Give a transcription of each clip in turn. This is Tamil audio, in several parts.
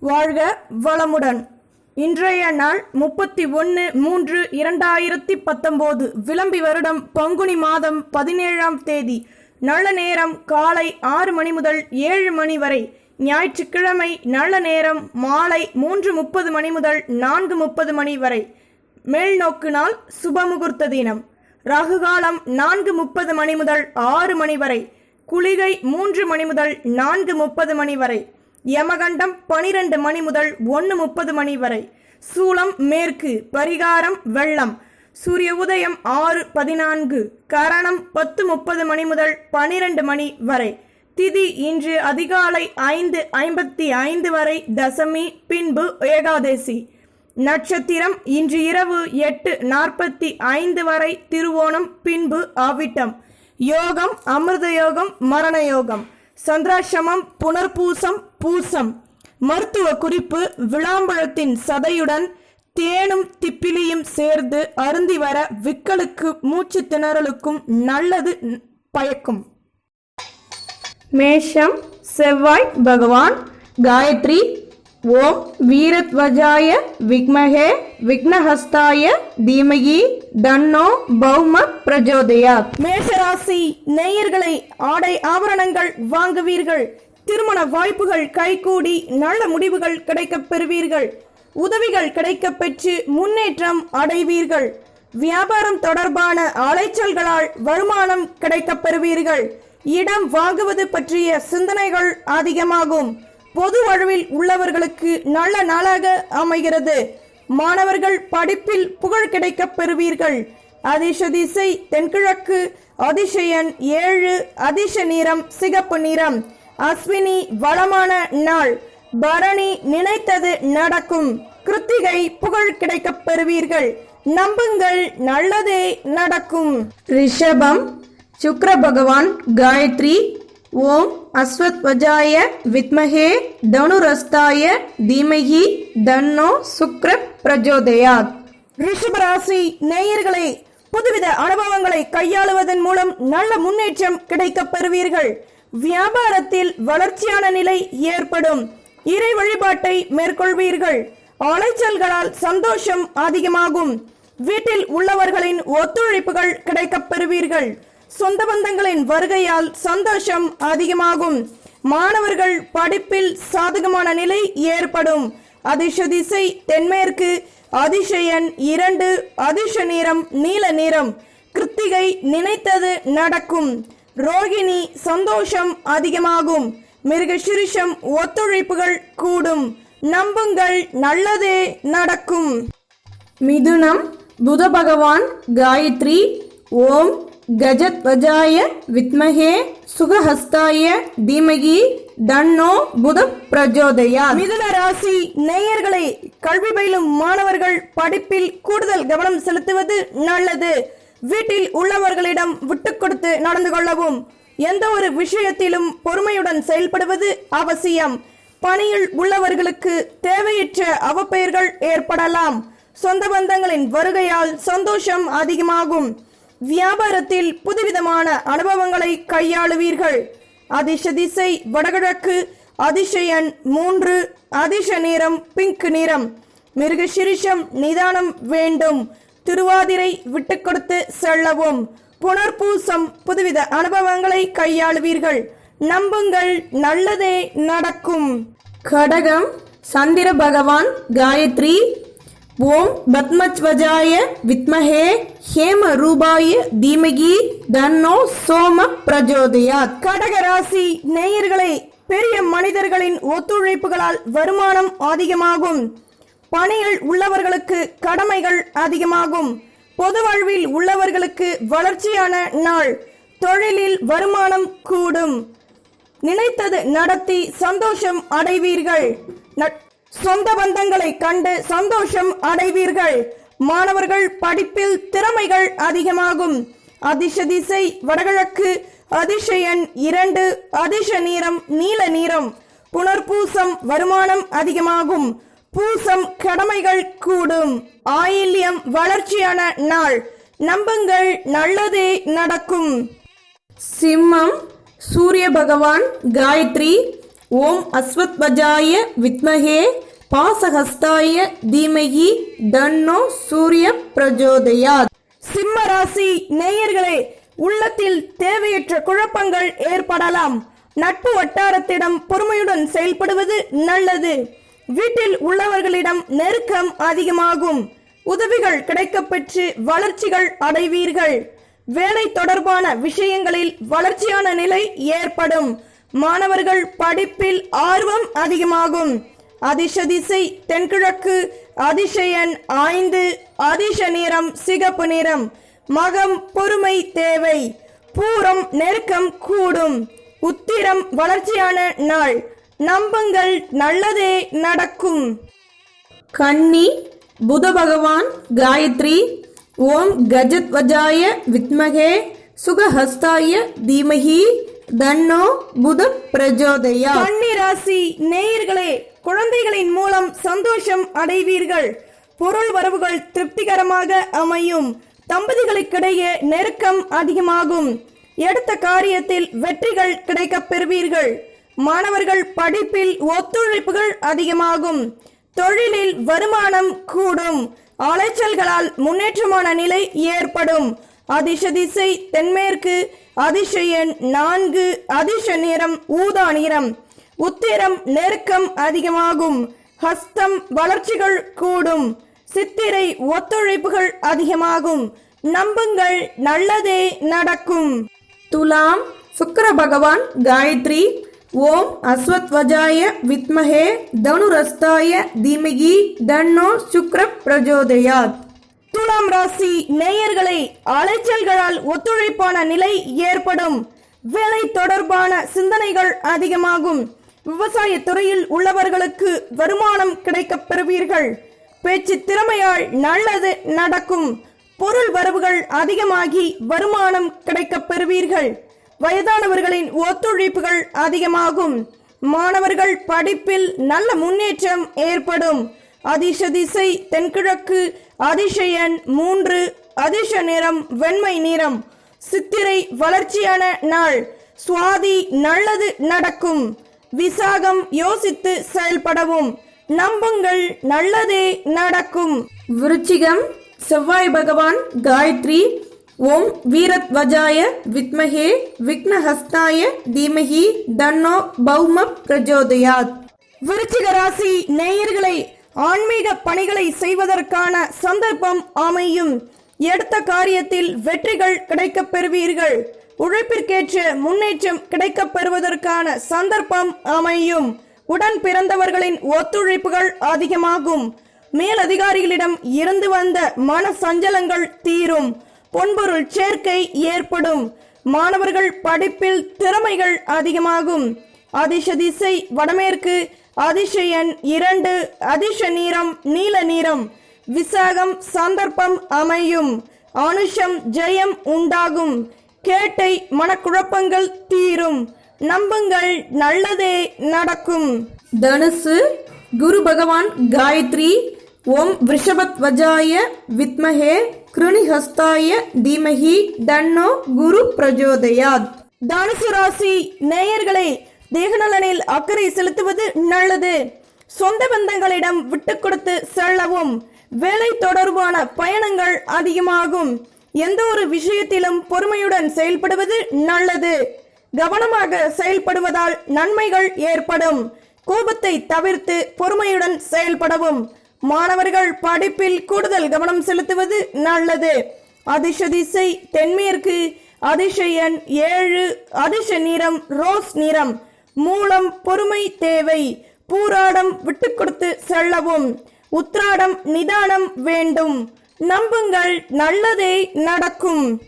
வாழ்க வளமுடன். இன்றைய நாள் முப்பத்தி ஒன்று மூன்று இரண்டாயிரத்தி பத்தொம்போது விளம்பி வருடம் பங்குனி மாதம் பதினேழாம் தேதி. நல்ல நேரம் காலை ஆறு மணி முதல் ஏழு மணி வரை. ஞாயிற்றுக்கிழமை நல்ல நேரம் மாலை மூன்று முப்பது மணி முதல் நான்கு முப்பது மணி வரை. மேல்நோக்கு நாள் சுபமுகூர்த்த தினம். ராகுகாலம் நான்கு முப்பது மணி முதல் ஆறு மணி வரை. குளிகை மூன்று மணி முதல் நான்கு முப்பது மணி வரை. யமகண்டம் பனிரெண்டு மணி முதல் ஒன்று முப்பது மணி வரை. சூளம் மேற்கு பரிகாரம் வெள்ளம். சூரிய உதயம் ஆறு பதினான்கு கரணம் பத்து முப்பது மணி முதல் பனிரெண்டு மணி வரை. திதி இன்று அதிகாலை ஐந்து ஐம்பத்தி ஐந்து வரை தசமி பின்பு ஏகாதேசி. நட்சத்திரம் இன்று இரவு எட்டு நாற்பத்தி ஐந்து வரை திருவோணம் பின்பு ஆவிட்டம். யோகம் அமிர்த யோகம் மரண யோகம் சந்திராசிரமம் புனர்பூசம் பூசம். மருத்துவ குறிப்பு விளாம்பழத்தின் சதையுடன் தேனும் திப்பிலியும் சேர்ந்து அருந்தி வர விக்கலுக்கு மூச்சு திணறலுக்கும் நல்லது பயக்கும். மேஷம் செவ்வாய் பகவான் காயத்ரி ஓம் வீரத்வஜாய விக்மகே விக்னஹஸ்தாய தீமகி தன்னோ பௌம பிரஜோதயா மேஷராசி நேயர்களை ஆடை ஆபரணங்கள் வாங்குவீர்கள். திருமண வாய்ப்புகள் கைகூடி நல்ல முடிவுகள் கிடைக்கப் பெறுவீர்கள். உதவிகள் கிடைக்கப் பெற்று முன்னேற்றம் அடைவீர்கள். வியாபாரம் தொடர்பான அலைச்சல்களால் வருமானம் கிடைக்கப் பெறுவீர்கள். இடம் வாங்குவது பற்றிய சிந்தனைகள் அதிகமாகும். பொது வாழ்வில் உள்ளவர்களுக்கு நல்ல நாளாக அமைகிறது. மாணவர்கள் படிப்பில் புகழ் கிடைக்கப் பெறுவீர்கள். அதிர்ஷ திசை தென்கிழக்கு அதிசயன் ஏழு அதிர்ஷ நிறம் சிகப்பு நிறம். அஸ்வினி வளமான நாள். பரணி நினைத்தது நடக்கும். கிருத்திகை புகழ் கிடைக்கப் பெறுவீர்கள். நம்புங்கள் நல்லதே நடக்கும். ரிஷபம் சுக்ர பகவான் காயத்ரி ஓம் அஸ்வத்வஜாய வித்மகே தனுரஸ்தாய தீமகி தன்னோ சுக்ர பிரஜோதயாத். ரிஷபராசி நேயர்களே புதுவித அனுபவங்களை கையாளுவதன் மூலம் நல்ல முன்னேற்றம் கிடைக்கப் பெறுவீர்கள். வியாபாரத்தில் வளர்ச்சியான நிலை ஏற்படும். இறை வழிபாட்டை மேற்கொள்வீர்கள். அலைச்சல்களால் சந்தோஷம் அதிகமாகும். வீட்டில் உள்ளவர்களின் ஒத்துழைப்புகள் கிடைக்கப் பெறுவீர்கள் சொந்த பந்தங்களின் வருகையால் சந்தோஷம் அதிகமாகும். மாணவர்கள் படிப்பில் சாதகமான நிலை ஏற்படும். அதிர்ஷ திசை தென்மேற்கு அதிசயன் இரண்டு அதிர்ஷ நிறம் நீல நிறம். கிருத்திகை நினைத்தது நடக்கும். ரோகிணி சந்தோஷம் அதிகமாகும். மிருகசிரிஷம் ஒத்துழைப்புகள் கூடும். நம்புங்கள் நல்லதே நடக்கும். மிதுனம் புத பகவான் காயத்ரி ஓம் கஜத்வஜாய வித்மகே சுகஹஸ்தாய தீமகி தன்னோ புத பிரஜோதயா மிதுன ராசி நேயர்களே கல்வி பயிலும் மாணவர்கள் படிப்பில் கூடுதல் கவனம் செலுத்துவது நல்லது. வீட்டில் உள்ளவர்களிடம் விட்டு கொடுத்து நடந்து கொள்ளவும் எந்த ஒரு விஷயத்திலும் பொறுமையுடன் செயல்படுவது அவசியம். பணியில் உள்ளவர்களுக்கு தேவையற்ற அவப்பெயர்கள் ஏற்படலாம். சொந்த பந்தங்களின் வருகையால் சந்தோஷம் அதிகமாகும். வியாபாரத்தில் புதுவிதமான அனுபவங்களை கையாளுவீர்கள். அதிர்ஷ திசை வடகிழக்கு அதிசயன் மூன்று அதிர்ஷ நிறம் பிங்க் நிறம். மிருகசிரிஷம் நிதானம் வேண்டும். திருவாதிரை விட்டு கொடுத்து செல்லவும் புனர்பூசம் புதுவித அனுபவங்களை கையாளுவீர்கள். நம்புங்கள் நல்லதே நடக்கும். கடகம் சந்திர பகவான் காயத்ரி ஓம் பத்மத்வஜாய வித்மஹே ஹேம ரூபாய தீமகி தன்னோ சோம பிரஜோதயாத். கடக ராசி நேயர்களே பெரிய மனிதர்களின் ஒத்துழைப்புகளால் வருமானம் அதிகமாகும். பணியில் உள்ளவர்களுக்கு கடமைகள் அதிகமாகும். பொது வாழ்வில் உள்ளவர்களுக்கு வளர்ச்சியான நாள். தொழிலில் வருமானம் கூடும். நினைத்தது நடத்தி சந்தோஷம் அடைவீர்கள். நட்- சொந்த பந்தங்களை கண்டு சந்தோஷம் அடைவீர்கள். மாணவர்கள் படிப்பில் திறமைகள் அதிகமாகும். அதிர்ஷ திசை வடகிழக்கு அதிசயன் இரண்டு அதிர்ஷ நீரம் நீல நிறம் புனர்பூசம் வருமானம் அதிகமாகும். பூசம் கடமைகள் கூடும். ஆயில்யம் வளர்ச்சியான நாள். நம்புங்கள் நல்லதே நடக்கும். சிம்மம் சூரிய பகவான் காயத்ரி ஓம் அஸ்வத்வஜாய வித்மகே பாசஹஸ்தாய தீமகி தன்னோ சூரிய பிரஜோதயாத். சிம்ம ராசி நேயர்களே உள்ளத்தில் தேவையற்ற குழப்பங்கள் ஏற்படலாம். நட்பு வட்டாரத்திடம் பொறுமையுடன் செயல்படுவது நல்லது. வீட்டில் உள்ளவர்களிடம் நெருக்கம் அதிகமாகும். உதவிகள் கிடைக்கப்பெற்று வளர்ச்சிகள் அடைவீர்கள். வேலை தொடர்பான விஷயங்களில் வளர்ச்சியான நிலை ஏற்படும். மாணவர்கள் படிப்பில் ஆர்வம் அதிகமாகும். அதிர்ஷ திசை தென்கிழக்கு அதிசயன் ஐந்து அதிர்ஷ நிறம் சிகப்பு நிறம். மகம் பொறுமை தேவை. பூரம் நெருக்கம் கூடும். உத்திரம் வளர்ச்சியான நாள். நம்புங்கள் நல்லதே நடக்கும். கன்னி புத பகவான் காயத்ரி ஓம் கஜத்வஜாய வித்மகே சுகஹஸ்தாய தீமகி தன்னோ புத பிரஜோதயா கன்னி ராசி நேயர்களே குழந்தைகளின் மூலம் சந்தோஷம் அடைவீர்கள். பொருள் வரவுகள் திருப்திகரமாக அமையும். தம்பதிகளுக்கிடையே நெருக்கம் அதிகமாகும். எடுத்த காரியத்தில் வெற்றிகள் கிடைக்கப் பெறுவீர்கள். மாணவர்கள் படிப்பில் ஒத்துழைப்புகள் அதிகமாகும். தொழிலில் வருமானம் கூடும். அலைச்சல்களால் முன்னேற்றமான நிலை ஏற்படும். அதிர்ஷ திசை தென்மேற்கு அதிர்ஷ எண் நான்கு அதிர்ஷ நிறம் ஊதா நிறம். உத்திரம் நெருக்கம் அதிகமாகும். ஹஸ்தம் வளர்ச்சிகள் கூடும். சித்திரை ஒத்துழைப்புகள் அதிகமாகும். நம்புங்கள் நல்லதே நடக்கும். துலாம் சுக்கர பகவான் காயத்ரி ஓம் அஸ்வத்வஜாய வித்மஹே தனுரஸ்தாய தீமகி தன்னோ சுக்ர பிரஜோதயாத். துலாம் ராசி நேயர்களை அலைச்சல்களால் ஒத்துழைப்பான நிலை ஏற்படும். வேலை தொடர்பான சிந்தனைகள் அதிகமாகும். விவசாய துறையில் உள்ளவர்களுக்கு வருமானம் கிடைக்கப் பெறுவீர்கள். பேச்சு திறமையால் நல்லது நடக்கும். பொருள் வரவுகள் அதிகமாகி வருமானம் கிடைக்கப் பெறுவீர்கள். வயதானவர்களின் ஒத்துழைப்புகள் அதிகமாகும். மாணவர்கள் படிப்பில் நல்ல முன்னேற்றம் ஏற்படும். அதிர்ஷ திசை தென்கிழக்கு அதிசயன் மூன்று அதிர்ஷ நிறம் வெண்மை நிறம். சித்திரை வளர்ச்சியான நாள். சுவாதி நல்லது நடக்கும். விசாகம் யோசித்து செயல்படவும். நம்புங்கள் நல்லதே நடக்கும். விருச்சிகம் செவ்வாய் பகவான் காயத்ரி ஓம் வீரத்வஜாய வித்மகே விக்னஹஸ்தாய தீமகி தன்னோ பௌம பிரஜோதயாத். விருச்சிக ராசி நேயர்களை ஆன்மீக பணிகளை செய்வதற்கான சந்தர்ப்பம் அமையும். எடுத்த காரியத்தில் வெற்றிகள் கிடைக்கப் பெறுவீர்கள். உழைப்பிற்கேற்ற முன்னேற்றம் கிடைக்கப் பெறுவதற்கான சந்தர்ப்பம் அமையும். உடன் பிறந்தவர்களின் ஒத்துழைப்புகள் அதிகமாகும். மேலதிகாரிகளிடம் இருந்து வந்த மன சஞ்சலங்கள் தீரும். பொன்பொருள் சேர்க்கை ஏற்படும். மாணவர்கள் படிப்பில் திறமைகள் அதிகமாகும். அதிர்ஷ திசை வடமேற்கு அதிசயன் இரண்டு அதிர்ஷ நீரம் நீல நீரம். விசாகம் சந்தர்ப்பம் அமையும். அனுஷம் ஜெயம் உண்டாகும். கேட்டை மனக்குழப்பங்கள் தீரும். நம்புங்கள் நல்லதே நடக்கும். தனுசு குரு பகவான் காயத்ரி ஓம் விஷபத்வஜாய வித்மஹே. கிருணிஹஸ்தாய தீமகி தன்னோ குரு பிரஜோதயாத். தனுசு ராசி நேயர்களே தேகநலனில் அக்கறை செலுத்துவது நல்லது. சொந்த பந்தங்களிடம் விட்டு கொடுத்து செல்லவும் வேலை தொடர்பான பயணங்கள் அதிகமாகும். எந்த ஒரு விஷயத்திலும் பொறுமையுடன் செயல்படுவது நல்லது. கவனமாக செயல்படுவதால் நன்மைகள் ஏற்படும். கோபத்தை தவிர்த்து பொறுமையுடன் செயல்படவும். மாணவர்கள் படிப்பில் கூடுதல் கவனம் செலுத்துவது நல்லது. அதிர்ஷ திசை தென்மேற்கு. அதிசயன் ஏழு. அதிர்ஷ நிறம் ரோஸ் நிறம். மூலம் பொறுமை தேவை. பூராடம் விட்டு கொடுத்து செல்லவும். உத்ராடம் நிதானம் வேண்டும். நம்புங்கள் நல்லதே நடக்கும்.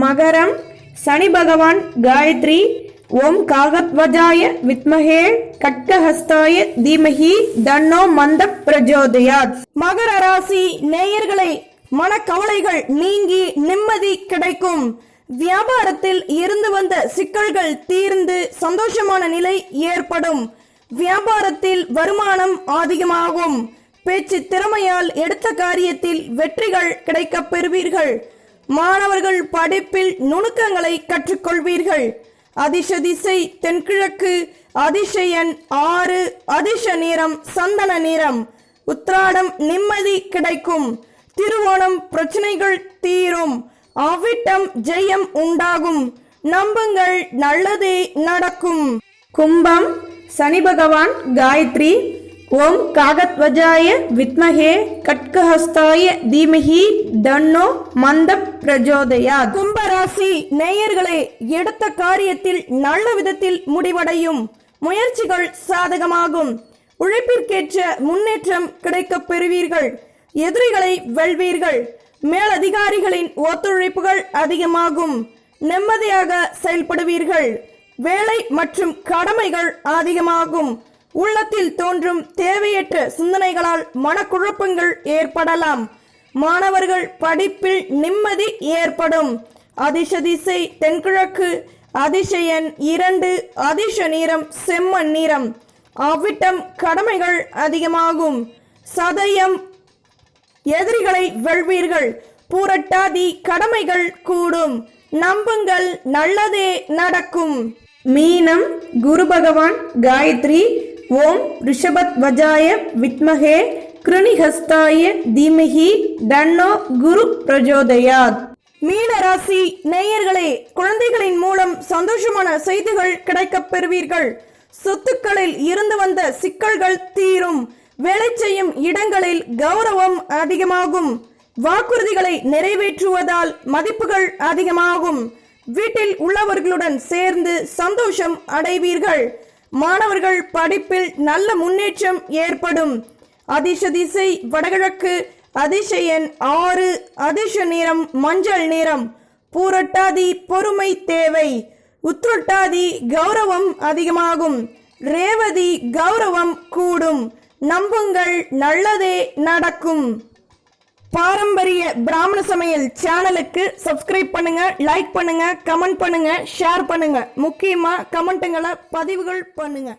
மகரம் சனி பகவான் காயத்ரி ஓம் காகத்வஜாய வித்மகே கட்கஹஸ்தாய தீமஹி தன்னோ மந்த பிரஜோதயாத். மகர ராசி நேயர்களே மனக்கவலைகள் நீங்கி நிம்மதி கிடைக்கும். வியாபாரத்தில் இருந்து வந்த சிக்கல்கள் தீர்ந்து சந்தோஷமான நிலை ஏற்படும். வியாபாரத்தில் வருமானம் அதிகமாகும். பேச்சு திறமையால் எடுத்த காரியத்தில் வெற்றிகள் கிடைக்கப் பெறுவீர்கள். மாணவர்கள் படிப்பில் நுணுக்கங்களை கற்றுக்கொள்வீர்கள். அதிர்ஷ திசை தென்கிழக்கு அதிசயன் ஆறு அதிர்ஷ நிறம் சந்தன நிறம். உத்ராடம் நிம்மதி கிடைக்கும். திருவோணம் பிரச்சனைகள் தீரும். அவ்விட்டம் ஜெயம் உண்டாகும். நம்புங்கள் நல்லதே நடக்கும். கும்பம் சனி பகவான் காயத்ரி ஓம் காகத்வஜாய வித்மகே கட்கஹஸ்தாய தீமஹி தன்னோ மந்த பிரஜோதயா கும்பராசி நேயர்களே எடுத்த காரியத்தில் நல்ல விதத்தில் முடிவடையும். முயற்சிகள் சாதகமாகும். உழைப்பிற்கேற்ற முன்னேற்றம் கிடைக்கப் பெறுவீர்கள். எதிரிகளை வெல்வீர்கள். மேலதிகாரிகளின் ஒத்துழைப்புகள் அதிகமாகும். நிம்மதியாக செயல்படுவீர்கள். வேலை மற்றும் கடமைகள் அதிகமாகும். உள்ளத்தில் தோன்றும் தேவையற்ற சிந்தனைகளால் மனக்குழப்பங்கள் ஏற்படலாம். மாணவர்கள் படிப்பில் நிம்மதி ஏற்படும். அதிர்ஷ திசை தென்கிழக்கு அதிசயன் இரண்டு அதிர்ஷ நீரம் செம்மண் நீரம். அவ்விட்டம் கடமைகள் அதிகமாகும். சதயம் எதிரிகளை வெல்வீர்கள். பூரட்டாதி கடமைகள் கூடும். நம்புங்கள் நல்லதே நடக்கும். மீனம் குரு பகவான் காயத்ரி ஓம் ரிஷபத் வஜாய வித்மகே கிருணிஹஸ்தாய தீமகி தன்னோ குரு பிரஜோதயாத். மீனராசி நேயர்களே குழந்தைகளின் மூலம் சந்தோஷமான செய்திகள் கிடைக்கப் பெறுவீர்கள். சொத்துக்களில் இருந்து வந்த சிக்கல்கள் தீரும். வேலை செய்யும் இடங்களில் கௌரவம் அதிகமாகும். வாக்குறுதிகளை நிறைவேற்றுவதால் மதிப்புகள் அதிகமாகும். வீட்டில் உள்ளவர்களுடன் சேர்ந்து சந்தோஷம் அடைவீர்கள். மாணவர்கள் படிப்பில் நல்ல முன்னேற்றம் ஏற்படும். அதிர்ஷ திசை வடகிழக்கு அதிசயன் ஆறு அதிர்ஷ நிறம் மஞ்சள் நிறம். பூரட்டாதி பொறுமை தேவை. உத்ருட்டாதி கௌரவம் அதிகமாகும். ரேவதி கௌரவம் கூடும். நம்புங்கள் நல்லதே நடக்கும். பாரம்பரிய பிராமண சமையல் சேனலுக்கு சப்ஸ்கிரைப் பண்ணுங்க லைக் பண்ணுங்க கமெண்ட் பண்ணுங்க ஷேர் பண்ணுங்க. முக்கியமா கமெண்ட்டுங்களை பதிவுகள் பண்ணுங்க.